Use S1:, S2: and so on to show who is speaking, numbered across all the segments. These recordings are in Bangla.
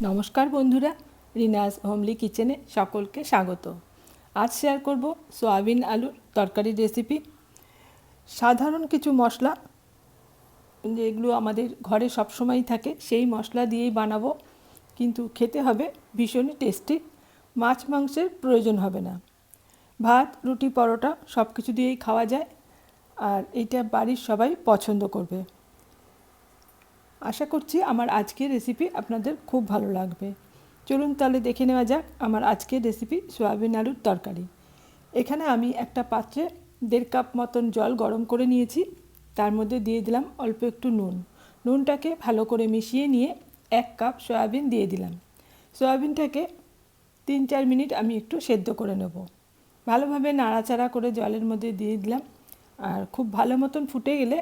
S1: নমস্কার বন্ধুরা রিনাস হোমলি কিচেনে সকলকে স্বাগত। আজ শেয়ার করব সোয়াবিন আলুর তরকারি রেসিপি সাধারণ কিছু মশলা, যেগুলো আমাদের ঘরে সবসময়ই থাকে, সেই মশলা দিয়েই বানাবো। কিন্তু খেতে হবে ভীষণই টেস্টি মাছ মাংসের প্রয়োজন হবে না। ভাত, রুটি, পরোটা সব কিছু দিয়েই খাওয়া যায়, আর এটা বাড়ির সবাই পছন্দ করবে। আশা করছি আমার আজকের রেসিপি আপনাদের খুব ভালো লাগবে। চলুন তাহলে দেখে নেওয়া যাক আমার আজকের রেসিপি সয়াবিন আলুর তরকারি। এখানে আমি একটা পাত্রে দেড় কাপ মতন জল গরম করে নিয়েছি। তার মধ্যে দিয়ে দিলাম অল্প একটু নুন। নুনটাকে ভালো করে মিশিয়ে নিয়ে এক কাপ সয়াবিন দিয়ে দিলাম। সয়াবিনটাকে তিন চার মিনিট আমি একটু সেদ্ধ করে নেব। ভালোভাবে নাড়াচাড়া করে জলের মধ্যে দিয়ে দিলাম। আর খুব ভালো মতন ফুটে গেলে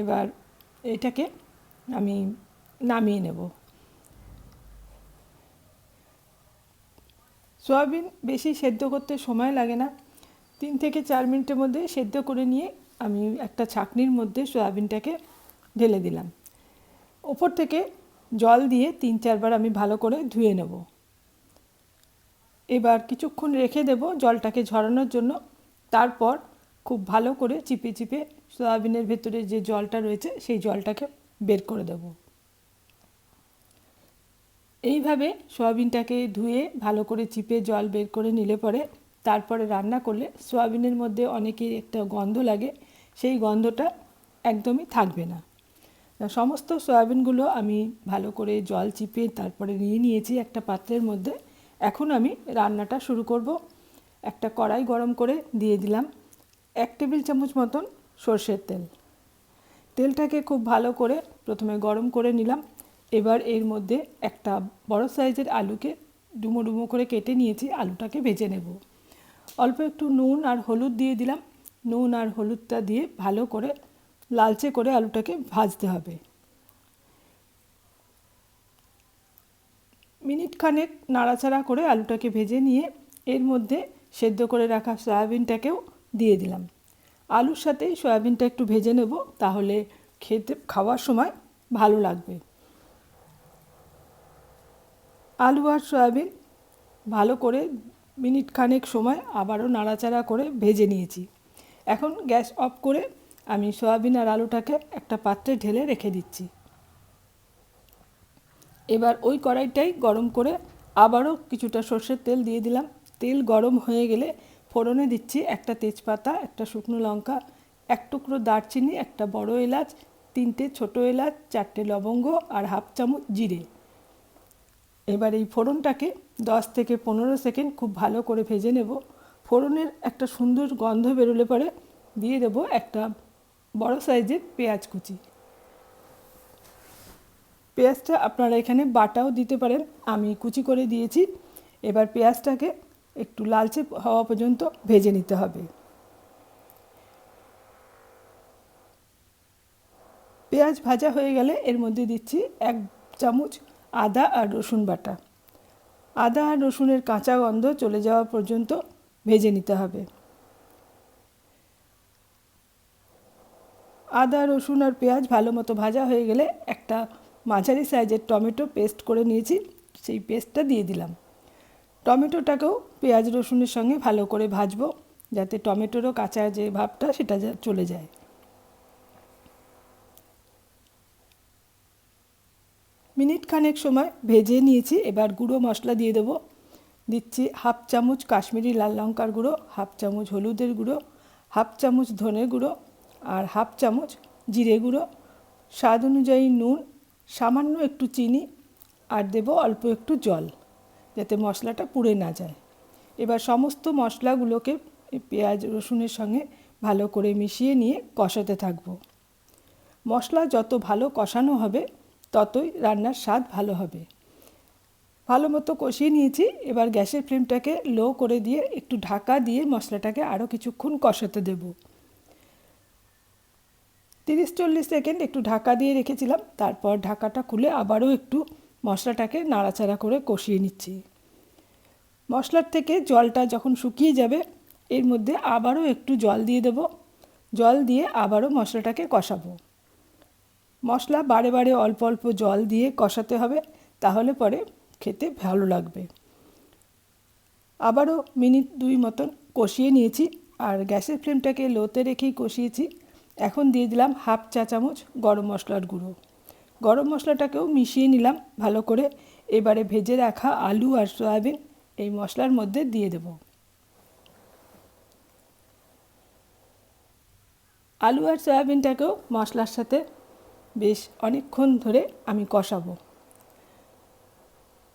S1: এবার এটাকে আমি নামিয়ে নেব সয়াবিন বেশি সেদ্ধ করতে সময় লাগে না। তিন থেকে চার মিনিটের মধ্যে সেদ্ধ করে নিয়ে আমি একটা ছাকনির মধ্যে সয়াবিনটাকে ঢেলে দিলাম। ওপর থেকে জল দিয়ে তিন চারবার আমি ভালো করে ধুয়ে নেব। এবার কিছুক্ষণ রেখে দেব জলটাকে ঝরানোর জন্য। তারপর খুব ভালো করে চিপে চিপে সয়াবিনের ভেতরে যে জলটা রয়েছে সেই জলটাকে বের করে দেব। এইভাবে সয়াবিনটাকে ধুয়ে ভালো করে চিপে জল বের করে নিলে পরে তারপরে রান্না করলে সয়াবিনের মধ্যে অনেকের একটা গন্ধ লাগে, সেই গন্ধটা একদমই থাকবে না। সমস্ত সয়াবিনগুলো আমি ভালো করে জল চিপে তারপরে নিয়ে নিয়েছি একটা পাত্রের মধ্যে। এখন আমি রান্নাটা শুরু করব। একটা কড়াই গরম করে দিয়ে দিলাম। এক টেবিল চামচ মতন সর্ষের তেল। তেলটাকে খুব ভালো করে প্রথমে গরম করে নিলাম। এবার এর মধ্যে একটা বড় সাইজের আলুকে ডুমো ডুমো করে কেটে নিয়েছি, আলুটাকে ভেজে নেব। অল্প একটু নুন আর হলুদ দিয়ে দিলাম। নুন আর হলুদটা দিয়ে ভালো করে লালচে করে আলুটাকে ভাজতে হবে। মিনিট খানেক নাড়াচাড়া করে আলুটাকে ভেজে নিয়ে এর মধ্যে সেদ্ধ করে রাখা সয়াবিনটাকেও দিয়ে দিলাম। আলুর সাথে সয়াবিনটা একটু ভেজে নেব, তাহলে খেতে, খাওয়ার সময় ভালো লাগবে। আলু আর সয়াবিন ভালো করে মিনিট খানেক সময় আবারও নাড়াচাড়া করে ভেজে নিয়েছি। এখন গ্যাস অফ করে আমি সয়াবিন আর আলুটাকে একটা পাত্রে ঢেলে রেখে দিচ্ছি। এবার ওই কড়াইটাই গরম করে আবারও কিছুটা সর্ষের তেল দিয়ে দিলাম। তেল গরম হয়ে গেলে ফোড়নে দিচ্ছি একটা তেজপাতা, একটা শুকনো লঙ্কা, এক টুকরো দারচিনি, একটা বড় এলাচ, তিনটে ছোট এলাচ, চারটে লবঙ্গ আর হাফ চামচ জিরে। এবার এই ফোড়নটাকে দশ থেকে পনেরো সেকেন্ড খুব ভালো করে ভেজে নেব। ফোড়নের একটা সুন্দর গন্ধ বেরোলে পরে দিয়ে দেবো একটা বড় সাইজের পেঁয়াজ কুচি। পেঁয়াজটা আপনারা এখানে বাটাও দিতে পারেন। আমি কুচি করে দিয়েছি। এবার পেঁয়াজটাকে একটু লালচে হওয়া পর্যন্ত ভেজে নিতে হবে। পেঁয়াজ ভাজা হয়ে গেলে এর মধ্যে দিচ্ছি এক চামচ আদা আর রসুন বাটা। আদা আর রসুনের কাঁচা গন্ধ চলে যাওয়া পর্যন্ত ভেজে নিতে হবে। আদা, রসুন আর পেঁয়াজ ভালো মতো ভাজা হয়ে গেলে একটা মাঝারি সাইজের টমেটো পেস্ট করে নিয়েছি, সেই পেস্টটা দিয়ে দিলাম। টমেটোটাকেও পেঁয়াজ, রসুনের সঙ্গে ভালো করে ভাজবো, যাতে টমেটোরও কাঁচা যে ভাবটা সেটা চলে যায়। মিনিট খানেক সময় ভেজে নিয়েছি, এবার গুঁড়ো মশলা দিয়ে দেবো। দিচ্ছি হাফ চামচ কাশ্মীরি লাল লঙ্কার গুঁড়ো, হাফ চামচ হলুদের গুঁড়ো, হাফ চামচ ধনে গুঁড়ো আর হাফ চামচ জিরে গুঁড়ো। স্বাদ অনুযায়ী নুন, সামান্য একটু চিনি আর দেব অল্প একটু জল। যাতে মশলাটা পুড়ে না যায়। এবার সমস্ত মশলাগুলোকে পেঁয়াজ, রসুনের সঙ্গে ভালো করে মিশিয়ে নিয়ে কষাতে থাকব। মশলা যত ভালো কষানো হবে, ততই রান্নার স্বাদ ভালো হবে। ভালো মতো কষিয়ে নিয়েছি, এবার গ্যাসের ফ্লেমটাকে লো করে দিয়ে একটু ঢাকা দিয়ে মশলাটাকে আরও কিছুক্ষণ কষাতে দেব। তিরিশ চল্লিশ সেকেন্ড একটু ঢাকা দিয়ে রেখেছিলাম, তারপর ঢাকাটা খুলে আবারও একটু মশলাটাকে নাড়াচাড়া করে কষিয়ে নিচ্ছি। মশলার থেকে জলটা যখন শুকিয়ে যাবে, এর মধ্যে আবারও একটু জল দিয়ে দেব। জল দিয়ে আবারও মশলাটাকে কষাবো। মশলা বারে বারে অল্প অল্প জল দিয়ে কষাতে হবে, তাহলে পরে খেতে ভালো লাগবে। আবারও মিনিট দুই মতন কষিয়ে নিয়েছি আর গ্যাসের ফ্লেমটাকে লোতে রেখেই কষিয়েছি। এখন দিয়ে দিলাম হাফ চা চামচ গরম মশলার গুঁড়ো। গরম মশলাটাকেও মিশিয়ে নিলাম ভালো করে। এবারে ভেজে রাখা আলু আর সয়াবিন এই মশলার মধ্যে দিয়ে দেব। আলু আর সয়াবিনটাকেও মশলার সাথে বেশ অনেকক্ষণ ধরে আমি কষাবো।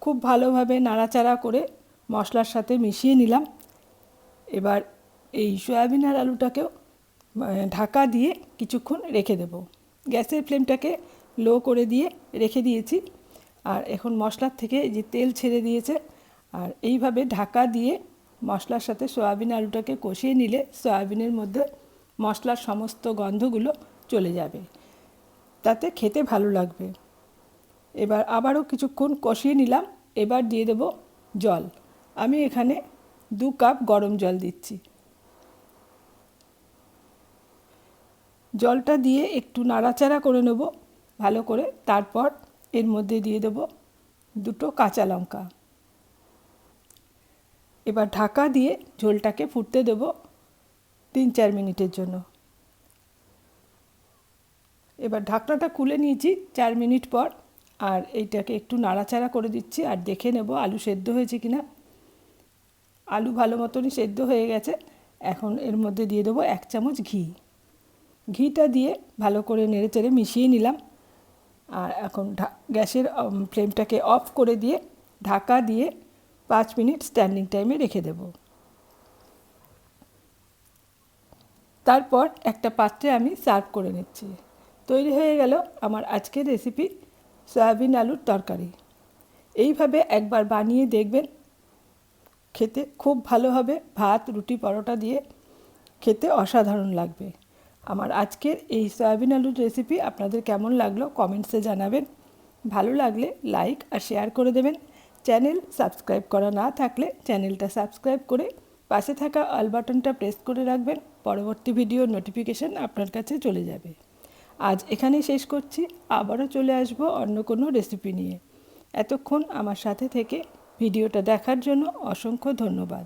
S1: খুব ভালোভাবে নাড়াচাড়া করে মশলার সাথে মিশিয়ে নিলাম। এবার এই সয়াবিন আর আলুটাকেও ঢাকা দিয়ে কিছুক্ষণ রেখে দেব। গ্যাসের ফ্লেমটাকে লো করে দিয়ে রেখে দিয়েছি। আর এখন মশলার থেকে যে তেল ছেড়ে দিয়েছে, আর এইভাবে ঢাকা দিয়ে মশলার সাথে সয়াবিন আলুটাকে কষিয়ে নিলে সয়াবিনের মধ্যে মশলার সমস্ত গন্ধগুলো চলে যাবে। তাতে খেতে ভালো লাগবে। এবার আবারও কিছুক্ষণ কষিয়ে নিলাম, এবার দিয়ে দেব জল। আমি এখানে দু কাপ গরম জল দিচ্ছি। জলটা দিয়ে একটু নাড়াচাড়া করে নেব। ভালো করে। তারপর এর মধ্যে দিয়ে দেব দুটো কাঁচা লঙ্কা। এবার ঢাকা দিয়ে ঝোলটাকে ফুটতে দেব তিন চার মিনিটের জন্য। এবার ঢাকনাটা খুলে নিয়েছি চার মিনিট পর আর এইটাকে একটু নাড়াচাড়া করে দিচ্ছি আর দেখে নেব আলু সেদ্ধ হয়েছে কিনা। আলু ভালো মতনই সেদ্ধ হয়ে গেছে। এখন এর মধ্যে দিয়ে দেবো এক চামচ ঘি। ঘিটা দিয়ে ভালো করে নেড়ে চেড়ে মিশিয়ে নিলাম। আর এখন গ্যাসের ফ্লেমটাকে অফ করে দিয়ে, ঢাকা দিয়ে পাঁচ মিনিট স্ট্যান্ডিং টাইমে রেখে দেব। তারপর একটা পাত্রে আমি সার্ভ করে নিচ্ছি। তৈরি হয়ে গেল আমার আজকের রেসিপি সয়াবিন আলুর তরকারি। এইভাবে একবার বানিয়ে দেখবেন, খেতে খুব ভালো হবে। ভাত, রুটি, পরোটা দিয়ে খেতে অসাধারণ লাগবে। আমার আজকের এই সয়াবিন আলুর রেসিপি আপনাদের কেমন লাগল কমেন্টসে জানাবেন। ভালো লাগলে লাইক আর শেয়ার করে দেবেন। চ্যানেল সাবস্ক্রাইব করা না থাকলে চ্যানেলটা সাবস্ক্রাইব করে পাশে থাকা অল বাটনটা প্রেস করে রাখবেন। পরবর্তী ভিডিও নোটিফিকেশান আপনার কাছে চলে যাবে। আজ এখানেই শেষ করছি। আবারও চলে আসব অন্য কোনো রেসিপি নিয়ে। এতক্ষণ আমার সাথে থেকে ভিডিওটা দেখার জন্য অসংখ্য ধন্যবাদ।